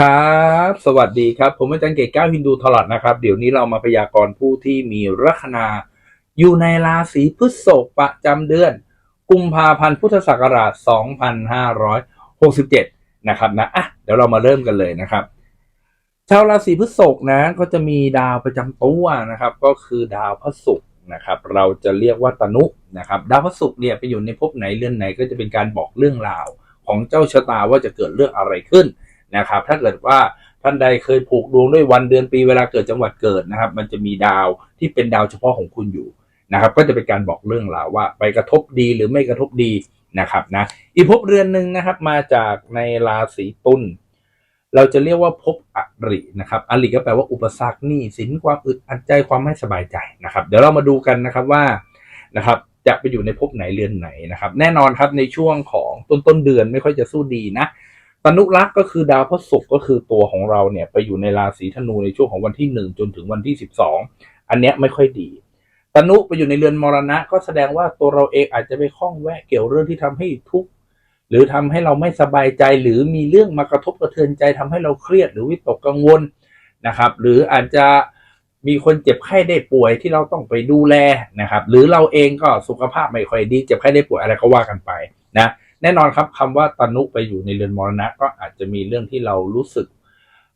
ครับ สวัสดีครับ ผมอาจารย์เกตก้าวฮินดูทลอดนะครับ เดี๋ยวนี้เรามาพยากรณ์ผู้ที่มีลัคนาอยู่ในราศีพฤษภประจำเดือน กุมภาพันธ์พุทธศักราช 2567 นะครับนะอะเดี๋ยวเรามาเริ่มกันเลยนะครับ ชาวราศีพฤษภนะก็จะมีดาวประจำตัวนะครับ ก็คือดาวพระศุกร์นะครับ เราจะเรียกว่าตนุนะครับ ดาวพระศุกร์เนี่ยไปอยู่ในภพไหนเรือนไหนก็จะเป็นการบอกเรื่องราวของเจ้าชะตาว่าจะเกิดเรื่องอะไรขึ้น นะครับ ถ้าเกิดว่าท่านใดเคยผูกดวงด้วยวันเดือนปีเวลาเกิดจังหวัดเกิดนะครับ มันจะมีดาวที่เป็นดาวเฉพาะของคุณอยู่นะครับ ก็จะเป็นการบอกเรื่องราวว่า ไปกระทบดีหรือไม่กระทบดีนะครับนะอีกภพเรือนหนึ่งนะครับ มาจากในราศีตุลเราจะเรียกว่าภพอรินะครับอริก็แปลว่าอุปสรรคหนี้สินความอึดอัดใจความไม่สบายใจนะครับ เดี๋ยวเรามาดูกันนะครับว่านะครับจะไปอยู่ในภพไหนเรือนไหนนะครับ แน่นอนครับในช่วงของต้นต้นเดือนไม่ค่อยจะสู้ดีนะ ตนุรักษ์ก็คือดาวพระศุกร์ก็คือตัวของเราเนี่ยไปอยู่ในราศีธนูในช่วงของวันที่หนึ่งจนถึงวันที่สิบสองอันเนี้ยไม่ค่อยดี ตนุไปอยู่ในเรือนมรณะ ก็แสดงว่าตัวเราเองอาจจะไปข้องแวะเกี่ยวเรื่องที่ทำให้ทุกข์หรือทำให้เราไม่สบายใจหรือมีเรื่องมากระทบกระเทือนใจทำให้เราเครียดหรือวิตกกังวลนะครับ หรืออาจจะมีคนเจ็บไข้ได้ป่วยที่เราต้องไปดูแลนะครับ หรือเราเองก็สุขภาพไม่ค่อยดี เจ็บไข้ได้ป่วยอะไรก็ว่ากันไปนะ แน่นอนครับคำว่าตนุไปอยู่ในเรือนมรณะ ก็อาจจะมีเรื่องที่เรารู้สึก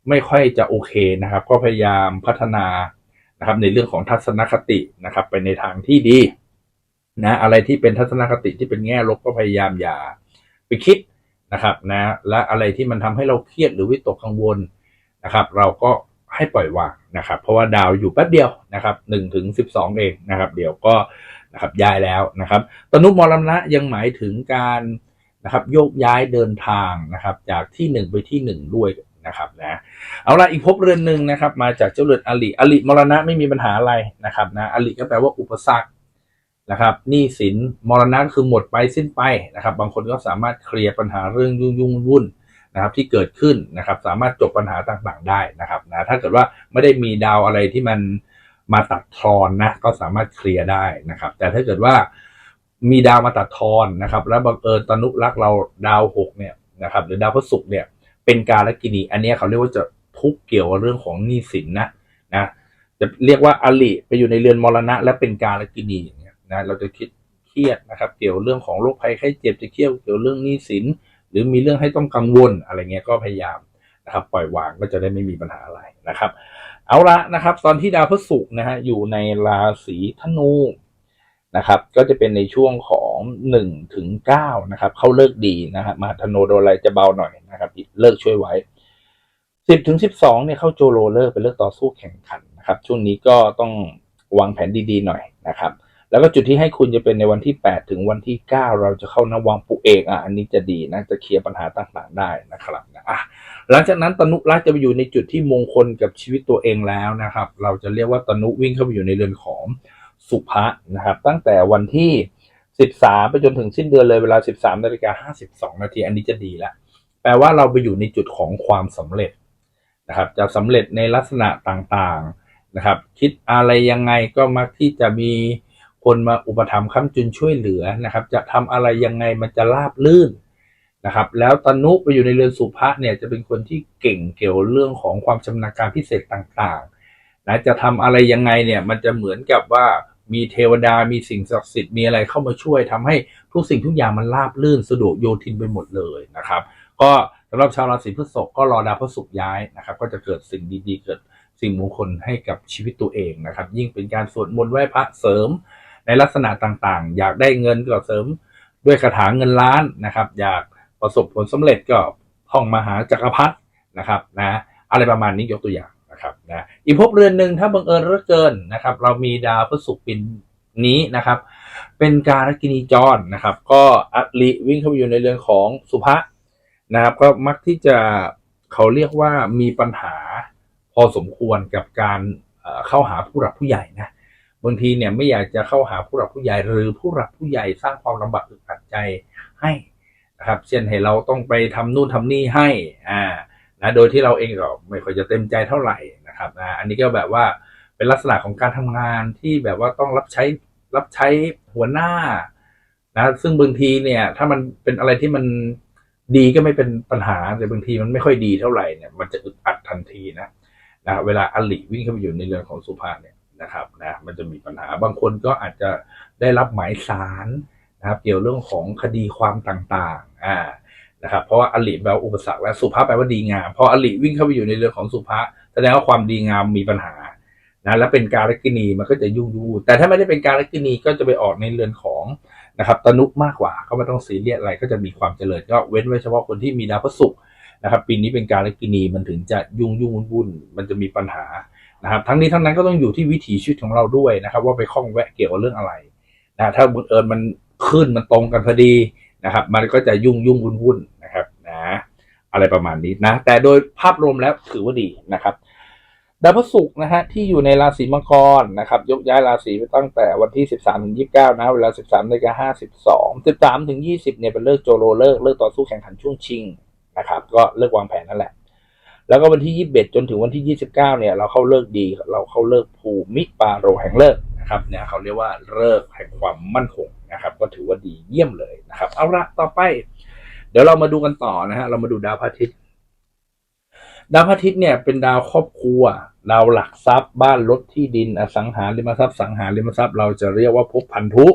ไม่ค่อยจะโอเคนะครับ ก็พยายามพัฒนานะครับในเรื่องของทัศนคตินะครับ ไปในทางที่ดีนะอะไรที่เป็นทัศนคติที่เป็นแง่ลบก็พยายามอย่าไปคิดนะครับนะและอะไรที่มันทำให้เราเครียดหรือวิตกกังวลนะครับ เราก็ให้ปล่อยวางนะครับ เพราะว่าดาวอยู่แป๊บเดียวนะครับหนึ่งถึงสิบสองเองนะครับ เดี๋ยวก็นะครับย้ายแล้วนะครับ ตนุมรณะยังหมายถึงการ นะครับโยกย้ายเดินทางนะครับจากที่หนึ่งไปที่หนึ่งด้วยนะครับนะเอาละอีกภพเรือนหนึ่งนะครับมาจากเจ้าเรือนอลิอลิมรณะไม่มีปัญหาอะไรนะครับนะอลิก็แปลว่าอุปสรรคนะครับหนี้สินมรณะคือหมดไปสิ้นไปนะครับ บางคนก็สามารถเคลียร์ปัญหาเรื่องยุ่งยุ่งวุ่นนะครับที่เกิดขึ้นนะครับสามารถจบปัญหาต่างๆได้นะครับนะถ้าเกิดว่าไม่ได้มีดาวอะไรที่มันมาตัดทอนนะก็สามารถเคลียร์ได้นะครับ แต่ถ้าเกิดว่า มีดาวมาตัดทอนนะครับ แล้วบังเอิญตนุรักษ์เราดาวหกเนี่ยนะครับ หรือดาวพฤหัสเนี่ยเป็นการละกินีอันนี้เขาเรียกว่าจะทุกเกี่ยวกับเรื่องของหนี้สินนะนะจะเรียกว่าอลิไปอยู่ในเรือนมรณะ และเป็นการละกินีอย่างเงี้ยนะเราจะคิดเครียดนะครับ เกี่ยวเรื่องของโรคภัยไข้เจ็บจะเครียดเกี่ยวเรื่องหนี้สิน หรือมีเรื่องให้ต้องกังวลอะไรเงี้ยก็พยายามนะครับ ปล่อยวางก็จะได้ไม่มีปัญหาอะไรนะครับ เอาละนะครับ ตอนที่ดาวพฤหัสนะฮะอยู่ในราศีธนู นะครับ ก็จะเป็นในช่วงของหนึ่งถึงเก้านะครับ เข้าเลิกดีนะครับมาธนูโดอะไรจะเบาหน่อยนะครับเลิกช่วยไว้สิบถึงสิบสองเนี่ยเข้าโจโรเลิกเป็นเลิกต่อสู้แข่งขันนะครับ ช่วงนี้ก็ต้องวางแผนดีๆหน่อยนะครับ แล้วก็จุดที่ให้คุณจะเป็นในวันที่ 8 ถึงวันที่ 9 เราจะเข้านวังปุเอกอะอันนี้จะดีนะจะเคลียร์ปัญหาต่างๆได้นะครับนะอะหลังจากนั้นตนุรักจะไปอยู่ในจุดที่มงคลกับชีวิตตัวเองแล้วนะครับ เราจะเรียกว่าตนุวิ่งเข้าไปอยู่ในเรือนของ สุภะนะครับ ตั้งแต่วันที่ 13 ไปจนถึงสิ้นเดือนเลยเวลา 13นาฬิกา52 นาทีอันนี้จะดีแล้วแปลว่าเราไปอยู่ในจุดของความสำเร็จนะครับ จะสำเร็จในลักษณะต่างๆนะครับ คิดอะไรยังไงก็มักที่จะมีคนมาอุปถัมภ์ค้ำจุนช่วยเหลือนะครับ จะทำอะไรยังไงมันจะราบลื่นนะครับแล้วตนุไปอยู่ในเรือนสุภะเนี่ยจะเป็นคนที่เก่งเกี่ยวเรื่องของความชำนาญการพิเศษต่างๆนะจะทำอะไรยังไงเนี่ยมันจะเหมือนกับว่า มีเทวดามีสิ่งศักดิ์สิทธิ์มีอะไรเข้ามาช่วยทำให้ทุกสิ่งทุกอย่างมันราบลื่นสะดวกโยทินไปหมดเลยนะครับ ก็สำหรับชาวราศีพฤษภก็รอดาวพฤหัสย้ายนะครับ ก็จะเกิดสิ่งดีๆเกิดสิ่งมงคลให้กับชีวิตตัวเองนะครับ ยิ่งเป็นการสวดมนต์ไหว้พระเสริม ในลักษณะต่างๆ อยากได้เงินก็เสริมด้วยคาถาเงินล้านนะครับ อยากประสบผลสำเร็จก็ท่องมหาจักรพรรดินะครับนะอะไรประมาณนี้ยกตัวอย่าง นะครับนะอีกภพเรือนหนึ่งถ้าบังเอิญเหลือเกินนะครับ เรามีดาวพฤหัสปินนี้นะครับ เป็นการกินีจรนะครับ ก็อลิวิ่งเข้าไปอยู่ในเรือนของสุภะนะครับ ก็มักที่จะเขาเรียกว่ามีปัญหาพอสมควรกับการเข้าหาผู้หลักผู้ใหญ่นะบางทีเนี่ยไม่อยากจะเข้าหาผู้หลักผู้ใหญ่หรือผู้หลักผู้ใหญ่สร้างความลำบากอึดอัดใจให้นะครับเช่นให้เราต้องไปทำนู่นทำนี่ให้อ่า นะโดยที่เราเองก็ไม่ค่อยจะเต็มใจเท่าไหร่นะครับนะอันนี้ก็แบบว่าเป็นลักษณะของการทำงานที่แบบว่าต้องรับใช้รับใช้หัวหน้านะซึ่งบางทีเนี่ย ถ้ามันเป็นอะไรที่มันดีก็ไม่เป็นปัญหาแต่บางทีมันไม่ค่อยดีเท่าไหร่เนี่ยมันจะอึดอัดทันทีนะนะเวลาอลิวิ่งเข้าไปอยู่ในเรือนของสุภาเนี่ยนะครับนะมันจะมีปัญหาบางคนก็อาจจะได้รับหมายสารนะครับ เกี่ยวเรื่องของคดีความต่างๆอ่า นะครับเพราะว่าอลิแปลว่าอุปสรรคและสุภาพแปลว่าดีงามพออลิวิ่งเข้าไปอยู่ในเรือนของสุภาแสดงว่าความดีงามมีปัญหานะและเป็นการกินีมันก็จะยุ่งยุ่แต่ถ้าไม่ได้เป็นการกินีก็จะไปออกในเรือนของนะครับตนุมากกว่าก็ไม่ต้องซีเรียสอะไรก็จะมีความเจริญก็เว้นไว้เฉพาะคนที่มีดาวพฤหัสนะครับปีนี้เป็นการกินีมันถึงจะยุ่งยุ่งวุ่นมันจะมีปัญหานะครับทั้งนี้ทั้งนั้นก็ต้องอยู่ที่วิถีชีวิตของเราด้วยนะครับ ว่าไปคล้องแวะเกี่ยวกับเรื่องอะไรนะถ้าบังเอิญมันขึ้นมันตรงกันพอดี นะครับ มันก็จะยุ่งยุ่งวุ่นวุ่นนะครับนะอะไรประมาณนี้นะ แต่โดยภาพรวมแล้วถือว่าดีนะครับดาวพฤหัสนะฮะที่อยู่ในราศีมังกรนะครับ ยกย้ายราศีไปตั้งแต่วันที่ 13ถึง29 นะ เวลา 13นาฬิกา52 13ถึง20 เนี่ยเป็นเลิกโจโรเลิกเลิกต่อสู้แข่งขันช่วงชิงนะครับ ก็เลิกวางแผนนั่นแหละ แล้วก็วันที่ 21 จนถึงวันที่ 29 เนี่ย เราเข้าเลิกดี เราเข้าเลิกภูมิปาโรแห่งเลิกนะครับเนี่ยเขาเรียกว่าเลิกแห่งความมั่นคง นะครับ ก็ถือว่าดีเยี่ยมเลยนะครับ เอาละต่อไป เดี๋ยวเรามาดูกันต่อนะฮะเรามาดูดาวพระอาทิตย์ดาวพระอาทิตย์เนี่ยเป็นดาวครอบครัวดาวหลักทรัพย์ บ้านรถที่ดินอสังหาริมทรัพย์สังหาริมทรัพย์ เราจะเรียกว่าภพพันธุ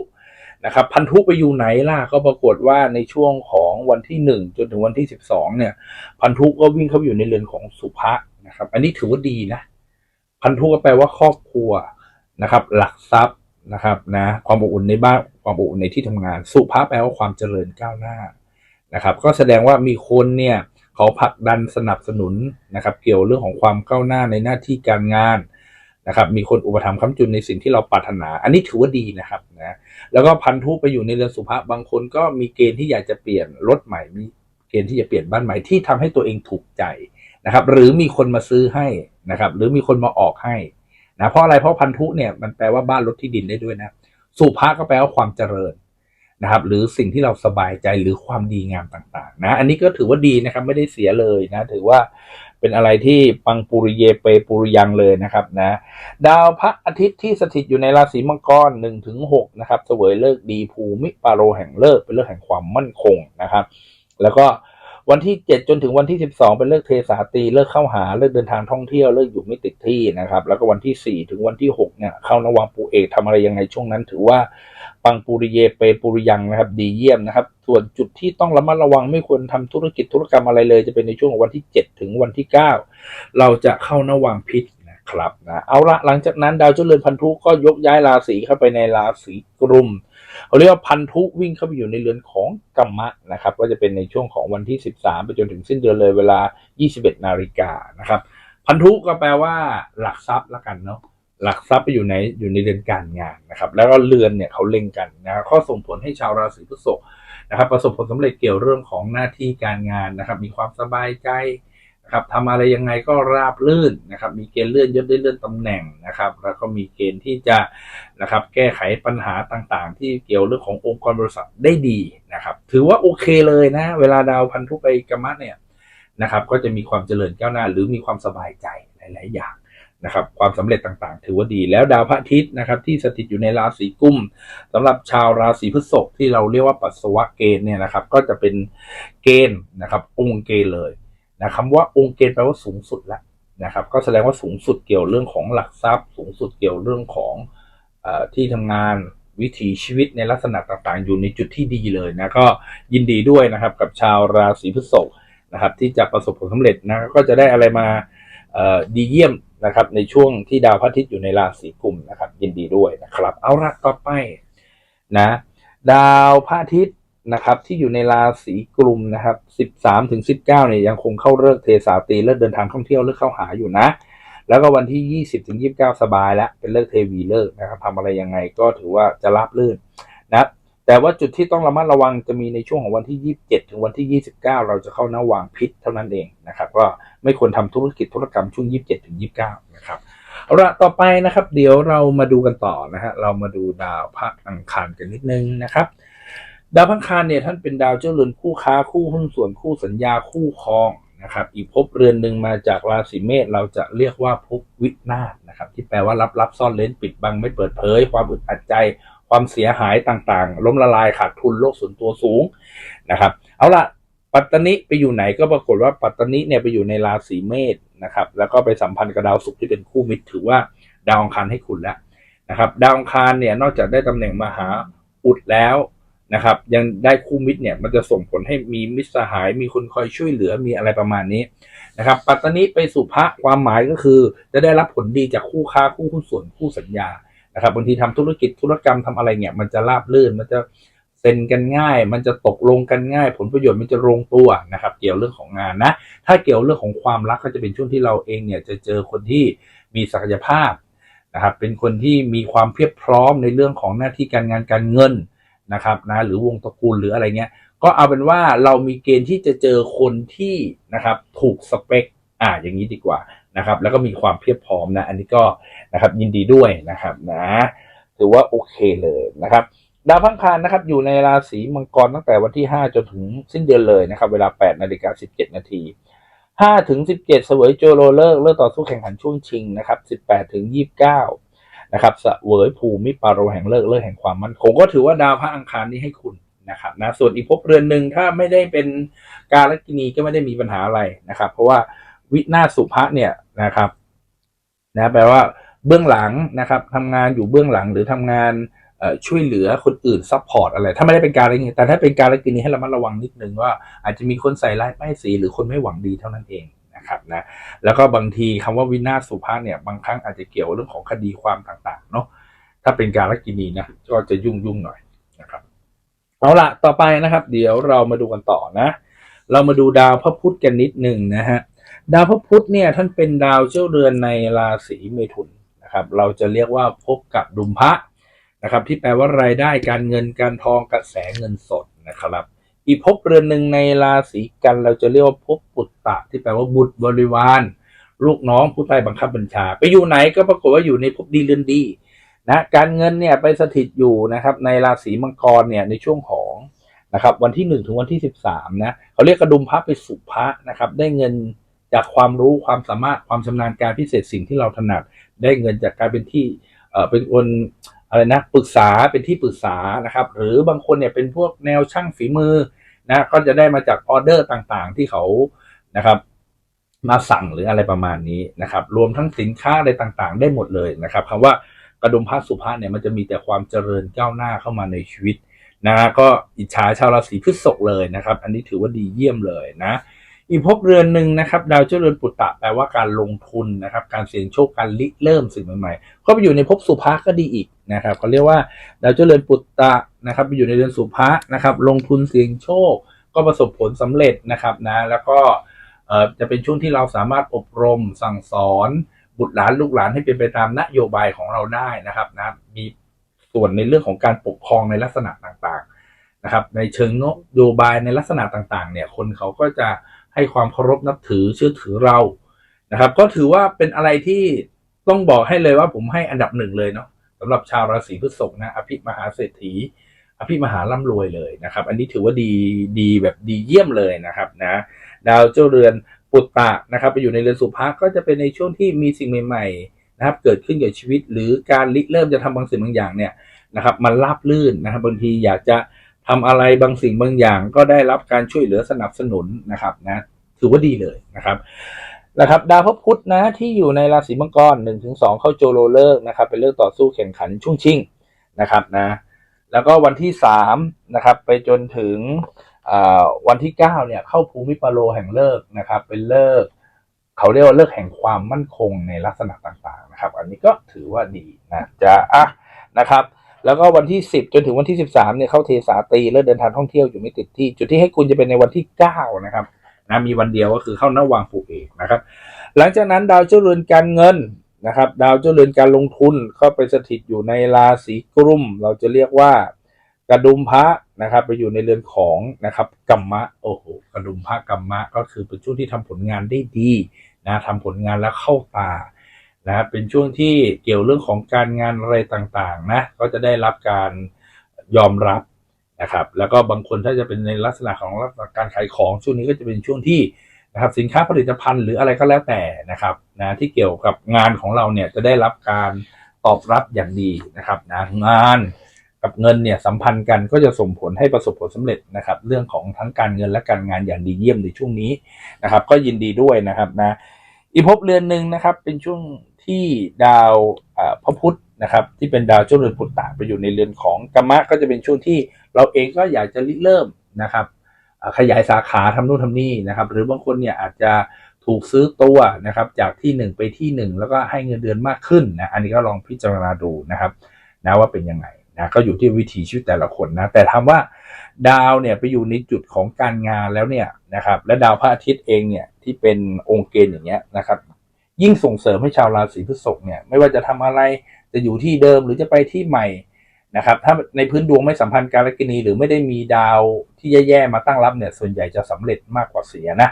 นะครับพันธุไปอยู่ไหนล่ะก็ปรากฏว่าในช่วงของวันที่หนึ่งจนถึงวันที่สิบสองเนี่ย พันธุก็วิ่งเข้าไปอยู่ในเรือนของสุภะนะครับ อันนี้ถือว่าดีนะ พันธุก็แปลว่าครอบครัวนะครับ หลักทรัพย์นะครับนะความอบอุ่นในบ้าน ความอบอุ่นในที่ทำงาน สุภะแปลว่าความเจริญก้าวหน้านะครับ ก็แสดงว่ามีคนเนี่ยเขาผลักดันสนับสนุนนะครับ เกี่ยวเรื่องของความก้าวหน้าในหน้าที่การงานนะครับ มีคนอุปถัมภ์ค้ำจุนในสิ่งที่เราปรารถนา อันนี้ถือว่าดีนะครับนะแล้วก็พันธุไปอยู่ในเรือนสุภะบางคนก็มีเกณฑ์ที่อยากจะเปลี่ยนรถใหม่มีเกณฑ์ที่จะเปลี่ยนบ้านใหม่ที่ทำให้ตัวเองถูกใจนะครับ หรือมีคนมาซื้อให้นะครับ หรือมีคนมาออกให้นะเพราะอะไรเพราะพันธุเนี่ยมันแปลว่าบ้านรถที่ดินได้ด้วยนะ สุภะก็แปลว่าความเจริญนะครับ หรือสิ่งที่เราสบายใจหรือความดีงามต่างๆ นะ อันนี้ก็ถือว่าดีนะครับ ไม่ได้เสียเลยนะ ถือว่าเป็นอะไรที่ปังปุริเยเปปุริยังเลยนะครับนะ ดาวพระอาทิตย์ที่สถิตอยู่ในราศีมังกรหนึ่งถึงหกนะครับเสวยเลิกดีภูมิปาโรแห่งเลิกเป็นเลิกแห่งความมั่นคงนะครับ แล้วก็ วันที่ 7 จนถึงวันที่ 12 เป็นเลิกเทสาตีเลิกเข้าหาเลิกเดินทางท่องเที่ยวเลิกอยู่ไม่ติดที่นะครับ แล้วก็วันที่ 4 ถึงวันที่ 6 เนี่ย เข้านวังปูเอกทำอะไรยังไงช่วงนั้น ถือว่าปังปุริเยเปปุริยังนะครับ ดีเยี่ยมนะครับ ส่วนจุดที่ต้องระมัดระวังไม่ควรทำธุรกิจธุรกรรมอะไรเลย จะเป็นในช่วงของวันที่ 7 ถึงวันที่ 9 เราจะเข้านวังพิษ นะครับนะเอาละหลังจากนั้นดาวเจริญพันธุก็ยกย้ายราศีเข้าไปในราศีกลุ่มเขาเรียกว่าพันธุวิ่งเข้าไปอยู่ในเรือนของกัมมะนะครับ ก็จะเป็นในช่วงของวันที่ 13 ไปจนถึงสิ้นเดือนเลยเวลา 21 นาฬิกานะครับ พันธุก็แปลว่าหลักทรัพย์ละกันเนาะหลักทรัพย์ไปอยู่ในอยู่ในเรือนการงานนะครับ แล้วก็เรือนเนี่ยเขาเล็งกันนะข้อส่งผลให้ชาวราศีพฤษภนะครับ ประสบผลสำเร็จเกี่ยวเรื่องของหน้าที่การงานนะครับ มีความสบายใจ นะครับทำอะไรยังไงก็ราบลื่นนะครับ มีเกณฑ์เลื่อนยศได้เลื่อนตำแหน่งนะครับ แล้วก็มีเกณฑ์ที่จะนะครับแก้ไขปัญหาต่างๆ ที่เกี่ยวเรื่องขององค์กรบริษัทได้ดีนะครับ ถือว่าโอเคเลยนะ เวลาดาวพันธุไปกรรมะเนี่ยนะครับก็จะมีความเจริญก้าวหน้า หรือมีความสบายใจหลาย ๆ อย่างนะครับความสำเร็จต่างๆ ถือว่าดีแล้วดาวพระอาทิตย์นะครับที่สถิตอยู่ในราศีกุมสำหรับชาวราศีพฤษภที่เราเรียกว่าปัสสาวะเกณฑ์เนี่ยนะครับก็จะเป็นเกณฑ์นะครับองค์เกณฑ์เลย นะคำว่าองค์เกณฑ์แปลว่าสูงสุดแล้วนะครับ ก็แสดงว่าสูงสุดเกี่ยวเรื่องของหลักทรัพย์ สูงสุดเกี่ยวเรื่องของอที่ทำงานวิถีชีวิตในลักษณะต่างๆ อยู่ในจุดที่ดีเลยนะก็ยินดีด้วยนะครับกับชาวราศีพฤษภนะครับที่จะประสบผลสำเร็จนะก็จะได้อะไรมาดีเยี่ยมนะครับในช่วงที่ดาวพระอาทิตย์อยู่ในราศีกุมนะครับยินดีด้วยนะครับ เอาละต่อไปนะดาวพระอาทิตย์ นะครับ ที่อยู่ในราศีกลุ่มนะครับ13ถึง19เนี่ยยังคงเข้าเลิกเทสาตีเลิกเดินทางท่องเที่ยวเลิกเข้าหาอยู่นะ แล้วก็วันที่20ถึง29สบายแล้วเป็นเลิกเทวีเลิกนะครับทำอะไรยังไงก็ถือว่าจะรับลื่นนะแต่ว่าจุดที่ต้องระมัดระวังจะมีในช่วงของวันที่ 27 ถึงวันที่ 29 เราจะเข้าหน้าวางพิษเท่านั้นเองนะครับ ก็ไม่ควรทำธุรกิจธุรกรรมช่วง 27 ถึง 29 นะครับเอาละต่อไปนะครับ เดี๋ยวเรามาดูกันต่อนะฮะเรามาดูดาวพระอังคารกันนิดนึงนะครับ ดาวพังคารเนี่ยท่านเป็นดาวเจ้าเรือนคู่ค้าคู่หุ้นส่วนคู่สัญญาคู่ครองนะครับ อีกภพเรือนหนึ่งมาจากราศีเมษเราจะเรียกว่าภพวินาศนะครับ ที่แปลว่ารับรับซ่อนเล้นปิดบังไม่เปิดเผย ความอึดอัดใจ ความเสียหายต่างๆ ล้มละลายขาดทุนโลกส่วนตัวสูงนะครับ เอาละปัตตนิไปอยู่ไหนก็ปรากฏว่าปัตตนิเนี่ยไปอยู่ในราศีเมษนะครับ แล้วก็ไปสัมพันธ์กับดาวศุกร์ที่เป็นคู่มิตรถือว่าดาวองคารให้คุณแล้วนะครับ ดาวองคารเนี่ยนอกจากได้ตำแหน่งมหาอุดแล้ว นะครับ ยังได้คู่มิตรเนี่ยมันจะส่งผลให้มีมิตรสหาย มีคนคอยช่วยเหลือมีอะไรประมาณนี้นะครับ ปัตตนิไปสู่พระความหมายก็คือ จะได้รับผลดีจากคู่ค้าคู่หุ้นส่วนคู่สัญญานะครับบางทีทำธุรกิจธุรกรรมทำอะไรเนี่ย มันจะราบรื่นมันจะเซ็นกันง่าย มันจะตกลงกันง่าย ผลประโยชน์มันจะลงตัวนะครับ เกี่ยวเรื่องของงานนะ ถ้าเกี่ยวเรื่องของความรักก็จะเป็นช่วงที่เราเองเนี่ยจะเจอคนที่มีศักยภาพนะครับ เป็นคนที่มีความเพียบพร้อมในเรื่องของหน้าที่การงานการเงิน นะครับนะหรือวงตระกูลหรืออะไรเงี้ยก็เอาเป็นว่าเรามีเกณฑ์ที่จะเจอคนที่นะครับถูกสเปคอ่าอย่างนี้ดีกว่านะครับ แล้วก็มีความเพียบพร้อมนะ อันนี้ก็นะครับยินดีด้วยนะครับนะถือว่าโอเคเลยนะครับ ดาวพังคารนะครับ อยู่ในราศีมังกรตั้งแต่วันที่ 5 จนถึงสิ้นเดือนเลยนะครับ เวลา 8นาฬิกา17 นาที5ถึง17 เสวยโจโรเลิกเลิกต่อสู้แข่งขันช่วงชิงนะครับ 18ถึง29 นะครับเสวยภูมิปารโรแห่งเลิกเลิกแห่งความมั่นคงก็ถือว่าดาวพระอังคารนี้ให้คุณนะครับนะส่วนอีกภพเรือนหนึ่งถ้าไม่ได้เป็นการลกินีก็ไม่ได้มีปัญหาอะไรนะครับ เพราะว่าวินาศสุภะเนี่ยนะครับนะแปลว่าเบื้องหลังนะครับทำงานอยู่เบื้องหลังหรือทำงานช่วยเหลือคนอื่นซัพพอร์ตอะไร ถ้าไม่ได้เป็นการอะไรเงี้ยแต่ถ้าเป็นการอะไรกินนี้ให้ระมัดระวังนิดนึงว่าอาจจะมีคนใส่ร้ายป้ายสีหรือคนไม่หวังดีเท่านั้นเอง นะครับนะแล้วก็บางทีคำว่าวินาศสุภาพเนี่ยบางครั้งอาจจะเกี่ยวเรื่องของคดีความต่างๆเนาะถ้าเป็นการละกินีนะก็จะยุ่งยุ่งๆหน่อยนะครับเอาละต่อไปนะครับ เดี๋ยวเรามาดูกันต่อนะ เรามาดูดาวพระพุธกันนิดหนึ่งนะฮะดาวพระพุธเนี่ยท่านเป็นดาวเจ้าเรือนในราศีเมถุนนะครับ เราจะเรียกว่าพบกับดุมพระนะครับ ที่แปลว่ารายได้การเงินการทองกระแสเงินสดนะครับ อีกภพเรือนหนึ่งในราศีกัน เราจะเรียกว่าภพปุตตะ ที่แปลว่าบุตรบริวาร ลูกน้องผู้ใต้บังคับบัญชา ไปอยู่ไหนก็ปรากฏว่าอยู่ในภพดีเรือนดีนะการเงินเนี่ยไปสถิตอยู่นะครับ ในราศีมังกรเนี่ยในช่วงของนะครับ วันที่1ถึงวันที่13นะเขาเรียกกระดุมพระไปสุภะนะครับ ได้เงินจากความรู้ความสามารถความชำนาญการพิเศษสิ่งที่เราถนัด ได้เงินจากการเป็นที่เออเป็นคน อะไรนะปรึกษาเป็นที่ปรึกษานะครับ หรือบางคนเนี่ยเป็นพวกแนวช่างฝีมือนะก็จะได้มาจากออเดอร์ต่างๆ ที่เขานะครับ มาสั่งหรืออะไรประมาณนี้นะครับ รวมทั้งสินค้าอะไรต่างๆ ได้หมดเลยนะครับคำว่ากระดุมพระสุภาพเนี่ยมันจะมีแต่ความเจริญก้าวหน้าเข้ามาในชีวิตนะก็อิจฉาชาวราศีพฤษภเลยนะครับ อันนี้ถือว่าดีเยี่ยมเลยนะ อีกภพเรือนหนึ่งนะครับดาวเจ้าเรือนปุตตะแปลว่าการลงทุนนะครับ การเสี่ยงโชคการริเริ่มสิ่งใหม่ๆก็ไปอยู่ในภพสุภาก็ดีอีกนะครับเขาเรียกว่าดาวเจ้าเรือนปุตตะนะครับไปอยู่ในเรือนสุภานะครับ ลงทุนเสี่ยงโชค ก็ประสบผลสำเร็จนะครับนะแล้วก็จะเป็นช่วงที่เราสามารถอบรมสั่งสอนบุตรหลานลูกหลานให้เป็นไปตามนโยบายของเราได้นะครับนะมีส่วนในเรื่องของการปกครองในลักษณะต่างๆนะครับ ในเชิงนโยบายในลักษณะต่างๆ เนี่ยคนเขาก็จะ ให้ความเคารพนับถือเชื่อถือเรานะครับ ก็ถือว่าเป็นอะไรที่ต้องบอกให้เลยว่าผมให้อันดับหนึ่งเลยเนาะสำหรับชาวราศีพฤษภนะอภิมหาเศรษฐี อภิมหาร่ำรวยเลยนะครับ อันนี้ถือว่าดีดีแบบดีเยี่ยมเลยนะครับนะดาวเจ้าเรือนปุตตะนะครับไปอยู่ในเรือนสุภาก็จะเป็นในช่วงที่มีสิ่งใหม่ๆนะครับ เกิดขึ้นกับชีวิต หรือการริเริ่มจะทำบางสิ่งบางอย่างเนี่ยนะครับ มันราบลื่นนะครับ บางทีอยากจะ ทำอะไรบางสิ่งบางอย่างก็ได้รับการช่วยเหลือสนับสนุนนะครับนะถือว่าดีเลยนะครับนะครับดาวพระพุธนะที่อยู่ในราศีมังกรหนึ่งถึงสองเข้าโจโรเลิกนะครับ เป็นเลิกต่อสู้แข่งขันช่วงชิงนะครับนะแล้วก็วันที่สามนะครับไปจนถึงวันที่เก้าเนี่ยเข้าภูมิปโลแห่งเลิกนะครับ เป็นเลิกเขาเรียกว่าเลิกแห่งความมั่นคงในลักษณะต่างๆนะครับ อันนี้ก็ถือว่าดีนะจะอะนะครับ แล้วก็วันที่ 10 จนถึงวันที่ 13เนี่ยเข้าเทสาตีเลิกเดินทางท่องเที่ยวอยู่ไม่ติดที่ จุดที่ให้คุณจะเป็นในวันที่ 9 นะครับนะมีวันเดียวก็คือเข้าหน้าวางผูกเอกนะครับ หลังจากนั้นดาวเจ้าเรือนการเงินนะครับ ดาวเจ้าเรือนการลงทุนก็ไปสถิตอยู่ในราศีกุมเราจะเรียกว่ากระดุมพระนะครับ ไปอยู่ในเรือนของนะครับกัมมะโอ้โหกระดุมพระกัมมะก็คือเป็นช่วงที่ทำผลงานได้ดีนะทำผลงานแล้วเข้าตา นะครับเป็นช่วงที่เกี่ยวเรื่องของการงานอะไรต่างๆนะก็จะได้รับการยอมรับนะครับแล้วก็บางคนถ้าจะเป็นในลักษณะของลักษณะการขายของช่วงนี้ก็จะเป็นช่วงที่นะครับสินค้าผลิตภัณฑ์หรืออะไรก็แล้วแต่นะครับนะที่เกี่ยวกับงานของเราเนี่ยจะได้รับการตอบรับอย่างดีนะครับนะงานกับเงินเนี่ยสัมพันธ์กันก็จะส่งผลให้ประสบผลสำเร็จนะครับ เรื่องของทั้งการเงินและการงานอย่างดีเยี่ยมในช่วงนี้นะครับ ก็ยินดีด้วยนะครับนะอีกภพเรือนหนึ่งนะครับ เป็นช่วง ที่ดาวพระพุธนะครับ ที่เป็นดาวเจ้าเรือนปุตตะไปอยู่ในเรือนของกรรมะก็จะเป็นช่วงที่เราเองก็อยากจะริเริ่มนะครับ ขยายสาขาทำนู่นทำนี่นะครับ หรือบางคนเนี่ยอาจจะถูกซื้อตัวนะครับ จากที่หนึ่งไปที่หนึ่งแล้วก็ให้เงินเดือนมากขึ้นนะอันนี้ก็ลองพิจารณาดูนะครับนะว่าเป็นยังไงนะก็อยู่ที่วิถีชีวิตแต่ละคนนะแต่ถามว่าดาวเนี่ยไปอยู่ในจุดของการงานแล้วเนี่ยนะครับและดาวพระอาทิตย์เองเนี่ยที่เป็นองค์เกณฑ์อย่างเงี้ยนะครับ ยิ่งส่งเสริมให้ชาวราศีพฤษภเนี่ยไม่ว่าจะทำอะไรจะอยู่ที่เดิมหรือจะไปที่ใหม่นะครับถ้าในพื้นดวงไม่สัมพันธ์การกินีหรือไม่ได้มีดาวที่แย่ๆมาตั้งรับเนี่ยส่วนใหญ่จะสำเร็จมากกว่าเสียนะ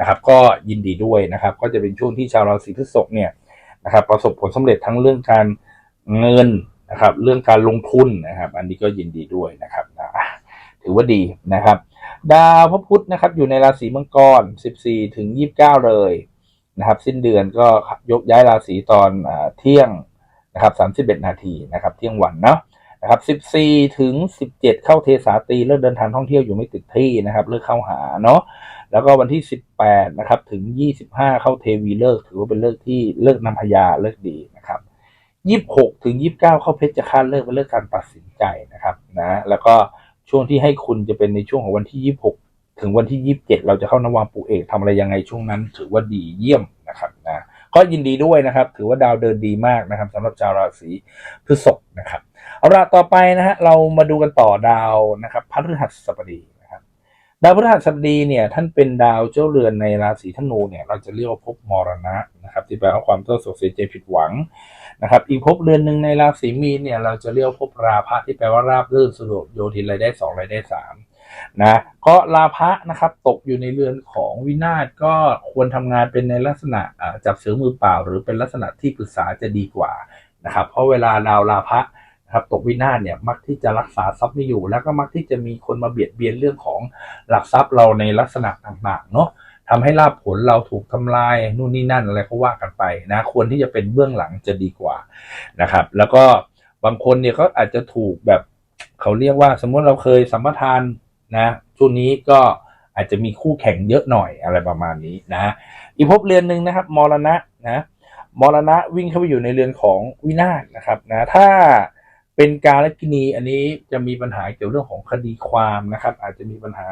นะครับก็ยินดีด้วยนะครับก็จะเป็นช่วงที่ชาวราศีพฤษภเนี่ยนะครับประสบผลสำเร็จทั้งเรื่องการเงินนะครับเรื่องการลงทุนนะครับอันนี้ก็ยินดีด้วยนะครับนะถือว่าดีนะครับ ดาวพระพุธนะครับอยู่ในราศีมังกร 14 ถึง 29 เลย นะครับ สิ้นเดือนก็ยกย้ายราศีตอนอเที่ยงนะครับ31 นาทีนะครับ เที่ยงวันเนาะนะครับ 14 ถึง 17 เข้าเทสาตีเลิกเดินทางท่องเที่ยวอยู่ไม่ติดที่นะครับ เลิกเข้าหาเนาะแล้วก็วันที่ 18 นะครับ ถึง 25 เข้าเทวีเลิกถือว่าเป็นเลิกที่เลิกนำพญาเลิกดีนะครับ26 ถึง 29 เข้าเพชรฆาตเลิกเป็นเลิกการตัดสินใจนะครับนะแล้วก็ช่วงที่ให้คุณจะเป็นในช่วงของวันที่ 26 ถึงวันที่ 27 เราจะเข้านวางปูเอกทำอะไรยังไงช่วงนั้น ถือว่าดีเยี่ยมนะครับนะก็ยินดีด้วยนะครับ ถือว่าดาวเดินดีมากนะครับสำหรับชาวราศีพฤษภนะครับเอาละต่อไปนะฮะเรามาดูกันต่อดาวนะครับพฤหัสบดีนะครับ ดาวพฤหัสบดีเนี่ยท่านเป็นดาวเจ้าเรือนในราศีธนูเนี่ยเราจะเรียกว่าภพมรณะนะครับ ที่แปลว่าความเศร้าโศกเสียใจผิดหวังนะครับ อีกภพเรือนหนึ่งในราศีมีนเนี่ยเราจะเรียกว่าภพราพะที่แปลว่าราบรื่นสะดวกโยทินรายได้สองรายได้สามนะ ก็ลาภะนะครับ ตกอยู่ในเรือนของวินาศก็ควรทำงานเป็นในลักษณะจับเสือมือเปล่า หรือเป็นลักษณะที่ปรึกษาจะดีกว่านะครับ เพราะเวลาดาวลาภะนะครับตกวินาศเนี่ยมักที่จะรักษาทรัพย์ไม่อยู่ แล้วก็มักที่จะมีคนมาเบียดเบียนเรื่องของหลักทรัพย์เราในลักษณะต่างๆ เนาะทำให้ลาภผลเราถูกทำลายนู่นนี่นั่นอะไรก็ว่ากันไปนะควรที่จะเป็นเบื้องหลังจะดีกว่านะครับ แล้วก็บางคนเนี่ยก็อาจจะถูกแบบเขาเรียกว่า สมมติเราเคยสัมปทาน นะช่วงนี้ก็อาจจะมีคู่แข่งเยอะหน่อยอะไรประมาณนี้นะอีกภพเรือนหนึ่งนะครับ มรณะนะมรณะวิ่งเข้าไปอยู่ในเรือนของวินาศนะครับนะถ้าเป็นการและกินีอันนี้จะมีปัญหาเกี่ยวเรื่องของคดีความนะครับ อาจจะมีปัญหา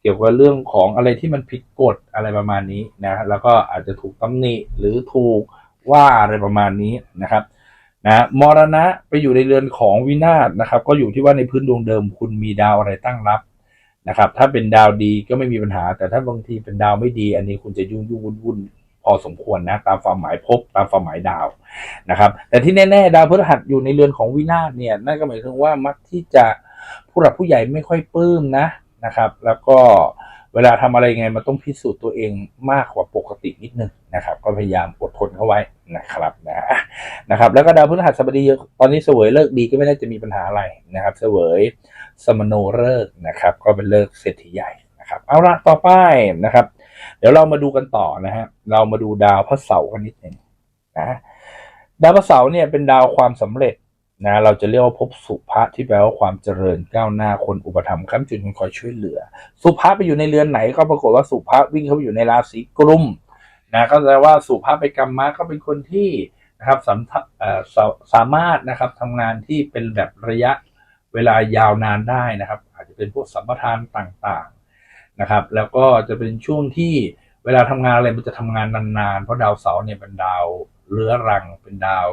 เกี่ยวกับเรื่องของอะไรที่มันผิดกฎอะไรประมาณนี้นะแล้วก็อาจจะถูกตำหนิหรือถูกว่าอะไรประมาณนี้นะครับนะมรณะไปอยู่ในเรือนของวินาศนะครับ ก็อยู่ที่ว่าในพื้นดวงเดิมคุณมีดาวอะไรตั้งรับ นะครับ ถ้าเป็นดาวดีก็ไม่มีปัญหา แต่ถ้าบางทีเป็นดาวไม่ดี อันนี้คุณจะยุ่งยุ่งวุ่นวุ่นพอสมควรนะตามความหมายภพตามความหมายดาวนะครับ แต่ที่แน่ ๆ ดาวพฤหัสอยู่ในเรือนของวินาศเนี่ยนั่นก็หมายถึงว่ามักที่จะผู้หลักผู้ใหญ่ไม่ค่อยปลื้มนะนะครับ แล้วก็ เวลาทำอะไรไงมันต้องพิสูจน์ตัวเองมากกว่าปกตินิดนึงนะครับ ก็พยายามอดทนเข้าไว้นะครับนะนะครับ แล้วก็ดาวพฤหัสบดีตอนนี้เสวยเลิกดีก็ไม่น่าจะมีปัญหาอะไรนะครับเสวยสมโนเลิกนะครับ ก็เป็นเลิกเศรษฐีใหญ่นะครับ เอาละต่อไปนะครับ เดี๋ยวเรามาดูกันต่อนะฮะเรามาดูดาวพระเสาร์กันนิดหนึ่งนะดาวพระเสาร์เนี่ยเป็นดาวความสำเร็จ นะเราจะเรียกว่าภพสุภะที่แปลว่าความเจริญก้าวหน้าคนอุปถัมภ์ค้ำจุนคนคอยช่วยเหลือ สุภะไปอยู่ในเรือนไหนก็ปรากฏว่าสุภะวิ่งเข้าไปอยู่ในราศีกุมนะก็แปลว่าสุภาพไปกรรมมาก็เป็นคนที่นะครับสำสาสามารถนะครับทำงานที่เป็นแบบระยะเวลายาวนานได้นะครับ อาจจะเป็นพวกสัมปทานต่างๆนะครับ แล้วก็จะเป็นช่วงที่เวลาทำงานอะไรมันจะทำงานนานๆเพราะดาวเสาร์เนี่ยเป็นดาวเรื้อรังเป็นดาว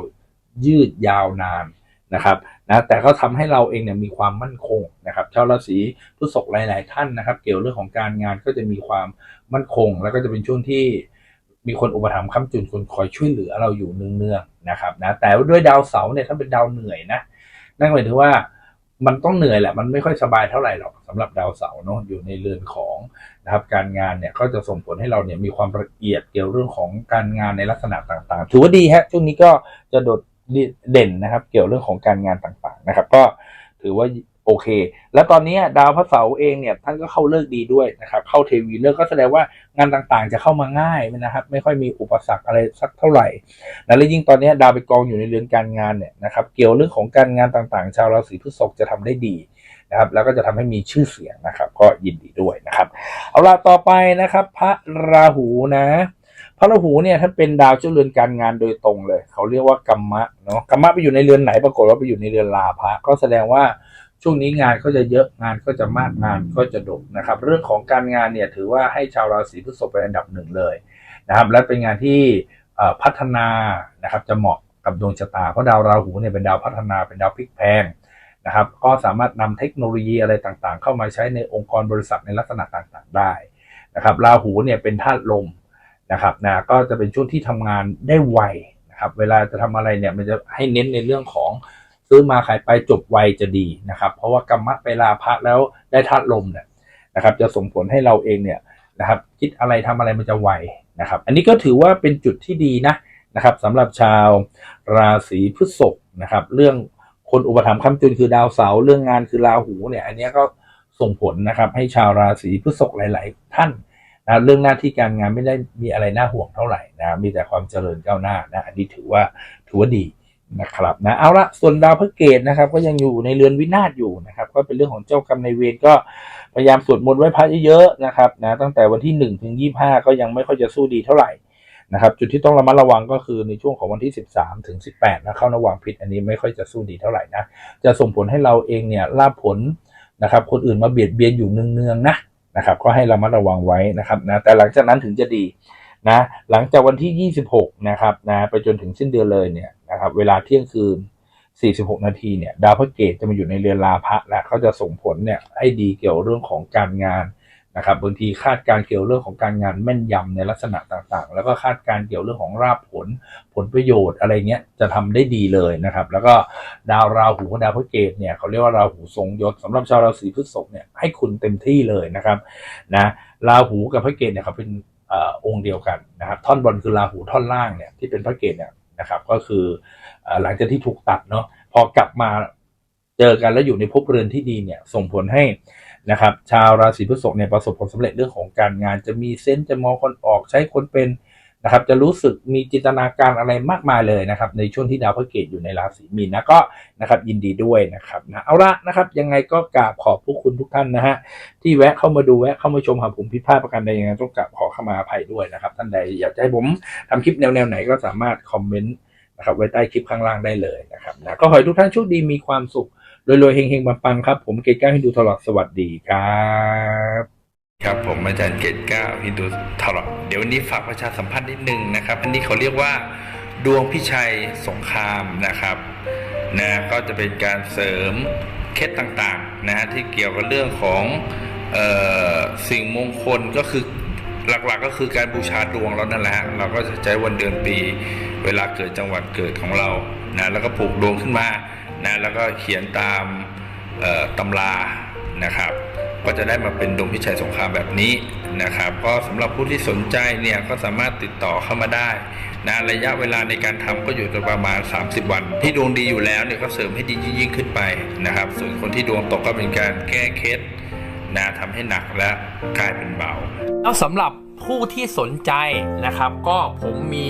ยืดยาวนาน นะครับนะแต่ก็ทำให้เราเองเนี่ยมีความมั่นคงนะครับชาวราศีพฤษภหลาย ๆ ท่านนะครับ เกี่ยวเรื่องของการงานก็จะมีความมั่นคง แล้วก็จะเป็นช่วงที่มีคนอุปถัมภ์ค้ำจุนคนคอยช่วยเหลือเราอยู่เนืองๆนะครับนะแต่ด้วยดาวเสาร์เนี่ยถ้าเป็นดาวเหนื่อยนะนั่นหมายถึงว่ามันต้องเหนื่อยแหละ มันไม่ค่อยสบายเท่าไหร่หรอกสำหรับดาวเสาร์เนาะอยู่ในเรือนของนะครับการงานเนี่ยก็จะส่งผลให้เราเนี่ยมีความละเอียดเกี่ยวเรื่องของการงานในลักษณะต่างๆ ถือว่าดีฮะช่วงนี้ก็จะโดด เด่นนะครับ เกี่ยวเรื่องของการงานต่างๆนะครับ ก็ถือว่าโอเค แล้วตอนนี้ดาวพระเสาร์เองเนี่ยท่านก็เข้าเลิกดีด้วยนะครับ เข้าเทวีเลิกก็แสดงว่างานต่างๆ จะเข้ามาง่ายนะครับ ไม่ค่อยมีอุปสรรคอะไรสักเท่าไหร่นะและยิ่งตอนนี้ดาวไปกองอยู่ในเรือนการงานเนี่ยนะครับ เกี่ยวเรื่องของการงานต่างๆ ชาวราศีพฤษภจะทำได้ดีนะครับ แล้วก็จะทำให้มีชื่อเสียงนะครับ ก็ยินดีด้วยนะครับ เอาล่ะต่อไปนะครับ พระราหูนะ พระราหูเนี่ยท่านเป็นดาวเจ้าเรือนการงานโดยตรงเลย เขาเรียกว่ากัมมะเนาะกัมมะไปอยู่ในเรือนไหนปรากฏว่าไปอยู่ในเรือนลาภะก็แสดงว่าช่วงนี้งานก็จะเยอะงานก็จะมากงานก็จะดกนะครับ เรื่องของการงานเนี่ยถือว่าให้ชาวราศีพฤษภเป็นอันดับหนึ่งเลยนะครับ และเป็นงานที่พัฒนานะครับจะเหมาะกับดวงชะตาเพราะดาวราหูเนี่ยเป็นดาวพัฒนาเป็นดาวพลิกแพงนะครับ ก็สามารถนำเทคโนโลยีอะไรต่างๆ เข้ามาใช้ในองค์กรบริษัทในลักษณะต่างๆ ได้นะครับราหูเนี่ยเป็นธาตุลม นะครับนะก็จะเป็นช่วงที่ทำงานได้ไวนะครับเวลาจะทำอะไรเนี่ยมันจะให้เน้นในเรื่องของซื้อมาขายไปจบไวจะดีนะครับ เพราะว่ากรรมะไปลาพระแล้วได้ธาตุลมเนี่ยนะครับ จะส่งผลให้เราเองเนี่ยนะครับ คิดอะไรทำอะไรมันจะไวนะครับ อันนี้ก็ถือว่าเป็นจุดที่ดีนะนะครับสำหรับชาวราศีพฤษภนะครับ เรื่องคนอุปถัมภ์ค้ำจุนคือดาวเสาร์เรื่องงานคือราหูเนี่ย อันนี้ก็ส่งผลนะครับ ให้ชาวราศีพฤษภหลาย ๆ ท่าน นะเรื่องหน้าที่การงานไม่ได้มีอะไรน่าห่วงเท่าไหร่นะมีแต่ความเจริญก้าวหน้านะอันนี้ถือว่าถือว่าดีนะครับนะเอาละส่วนดาวพระเกตนะครับ ก็ยังอยู่ในเรือนวินาศอยู่นะครับ ก็เป็นเรื่องของเจ้ากรรมในเวรก็พยายามสวดมนต์ไหว้พระเยอะๆนะครับนะตั้งแต่วันที่1ถึง25ก็ยังไม่ค่อยจะสู้ดีเท่าไหร่นะครับจุดที่ต้องระมัดระวังก็คือในช่วงของวันที่ 13 ถึง 18นะเข้าระว่างผิดอันนี้ไม่ค่อยจะสู้ดีเท่าไหร่นะจะส่งผลให้เราเองเนี่ยลาบผลนะครับคนอื่นมาเบียดเบียนอยู่เนืองๆนะ นะครับ ก็ให้ระมัดระวังไว้นะครับนะแต่หลังจากนั้นถึงจะดีนะหลังจากวันที่ 26 นะครับนะไปจนถึงสิ้นเดือนเลยเนี่ยนะครับเวลาเที่ยงคืน 46 นาทีเนี่ยดาวพระเกตจะมาอยู่ในเรือนลาภะและเขาจะส่งผลเนี่ยให้ดีเกี่ยวเรื่องของการงาน นะครับบางทีคาดการเกี่ยวเรื่องของการงานแม่นยำในลักษณะต่างๆ แล้วก็คาดการเกี่ยวเรื่องของราบผลผลประโยชน์อะไรเงี้ยจะทำได้ดีเลยนะครับ แล้วก็ดาวราหูกับดาวพระเกตเนี่ยเขาเรียกว่าราหูทรงยศสำหรับชาวราศีพฤษภเนี่ยให้คุณเต็มที่เลยนะครับนะราหูกับพระเกตเนี่ยเขาเป็นอองค์เดียวกันนะครับ ท่อนบนคือราหูท่อนล่างเนี่ยที่เป็นพระเกตเนี่ยนะครับก็คืออหลังจากที่ถูกตัดเนาะพอกลับมาเจอกันแล้วอยู่ในภพเรือนที่ดีเนี่ยส่งผลให้ นะครับชาวราศีพฤษภเนี่ยประสบผลสำเร็จเรื่องของการงาน จะมีเซนส์จะมองคนออกใช้คนเป็นนะครับจะรู้สึกมีจินตนาการอะไรมากมายเลยนะครับในช่วงที่ดาวพระเกตอยู่ในราศีมีนนะก็นะครับยินดีด้วยนะครับนะเอาละนะครับยังไงก็กราบขอบพวกคุณทุกท่านนะฮะที่แวะเข้ามาดูแวะเข้ามาชมหากผมผิดพลาดประการใดยังไงต้องกราบขอเข้ามาอภัยด้วยนะครับ ท่านใดอยากให้ผมทำคลิปแนวแนวไหนก็สามารถคอมเมนต์นะครับไว้ใต้คลิปข้างล่างได้เลยนะครับนะก็ขอให้ทุกท่านโชคดีมีความสุข รวยๆเฮงๆปังๆครับ ผมเกตก้าให้ดูตลอดสวัสดีครับ ครับผมอาจารย์เกตเก้าฮินดูทรอดเดี๋ยววันนี้ฝากประชาสัมพันธ์นิดนึงนะครับ อันนี้เขาเรียกว่าดวงพิชัยสงครามนะครับนะก็จะเป็นการเสริมเคล็ดต่างๆนะฮะที่เกี่ยวกับเรื่องของเออสิ่งมงคลก็คือหลักๆก็คือการบูชาดวงเรานั่นแหละฮะเราก็จะใช้วันเดือนปี เวลาเกิดจังหวัดเกิดของเรานะแล้วก็ผูกดวงขึ้นมา นะแล้วก็เขียนตามตำรานะครับ ก็จะได้มาเป็นดวงพิชัยสงครามแบบนี้นะครับก็สำหรับผู้ที่สนใจเนี่ยก็สามารถติดต่อเข้ามาได้นะระยะเวลาในการทำก็อยู่ประมาณ 30 วัน ที่ดวงดีอยู่แล้วเนี่ยก็เสริมให้ดียิ่งขึ้นไปนะครับ ส่วนคนที่ดวงตกก็เป็นการแก้เคล็ดนะทำให้หนักและกลายเป็นเบาแล้วสำหรับผู้ที่สนใจนะครับ ก็ผมมี